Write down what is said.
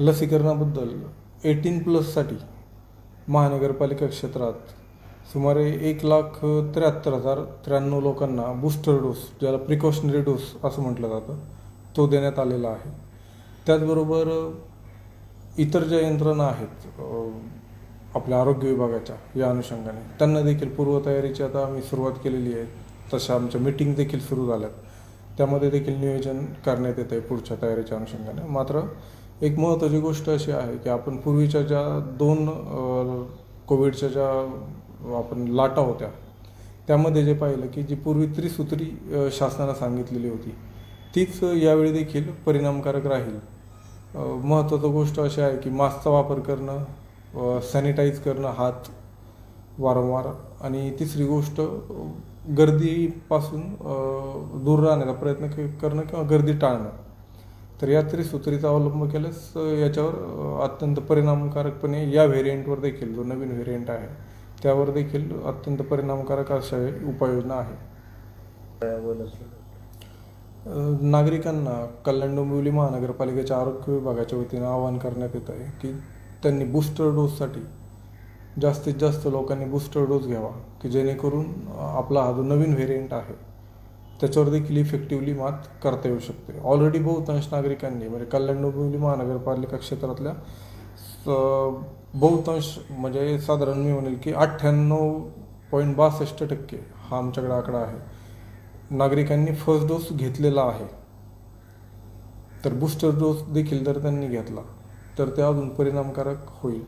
लसीकरणाबद्दल eighteen प्लससाठी महानगरपालिका क्षेत्रात सुमारे एक लाख त्र्याहत्तर हजार त्र्याण्णव लोकांना बूस्टर डोस ज्याला प्रिकॉशनरी डोस असं म्हटलं जातं तो देण्यात आलेला आहे. त्याचबरोबर इतर ज्या यंत्रणा आहेत आपल्या आरोग्य विभागाच्या या अनुषंगाने त्यांना देखील पूर्वतयारीची आता आम्ही सुरुवात केलेली आहे. तशा आमच्या मीटिंग देखील सुरू झाल्यात. त्यामध्ये देखील नियोजन करण्यात येत आहे पुढच्या तयारीच्या अनुषंगाने. मात्र एक महत्त्वाची गोष्ट अशी आहे की आपण पूर्वीच्या ज्या दोन कोविडच्या ज्या आपण लाटा होत्या त्यामध्ये जे पाहिलं की जी पूर्वी त्रिसूत्री शासनानं सांगितलेली होती तीच यावेळी देखील परिणामकारक राहील. महत्त्वाची गोष्ट अशी आहे की मास्कचा वापर करणं सॅनिटाईज करणं हात वारंवार. आणि तिसरी गोष्ट गर्दीपासून दूर राहण्याचा प्रयत्न करणं किंवा गर्दी टाळणं. तर या त्रिसूत्रीचा अवलंब केल्यास याच्यावर अत्यंत परिणामकारकपणे या व्हेरियंटवर देखील जो नवीन व्हेरियंट आहे त्यावर देखील अत्यंत परिणामकारक अशा उपाययोजना आहे नागरिकांना कल्याण डोंबिवली महानगरपालिकेच्या आरोग्य विभागाच्या वतीनं आवाहन करण्यात येत आहे की त्यांनी बूस्टर डोससाठी जास्तीत जास्त लोकांनी बूस्टर डोस घ्यावा की जेणेकरून आपला हा जो नवीन व्हेरियंट आहे त्याच्यावर देखील इफेक्टिव्हली मात करता येऊ शकते. ऑलरेडी बहुतांश नागरिकांनी म्हणजे कल्याण डोंबिवली महानगरपालिका क्षेत्रातल्या बहुतांश म्हणजे साधारण मी म्हणेल की अठ्ठ्याण्णव पॉईंट बासष्ट टक्के हा आमच्याकडे आकडा आहे. नागरिकांनी फर्स्ट डोस घेतलेला आहे. तर बूस्टर डोस देखील जर त्यांनी घेतला तर ते अजून परिणामकारक होईल.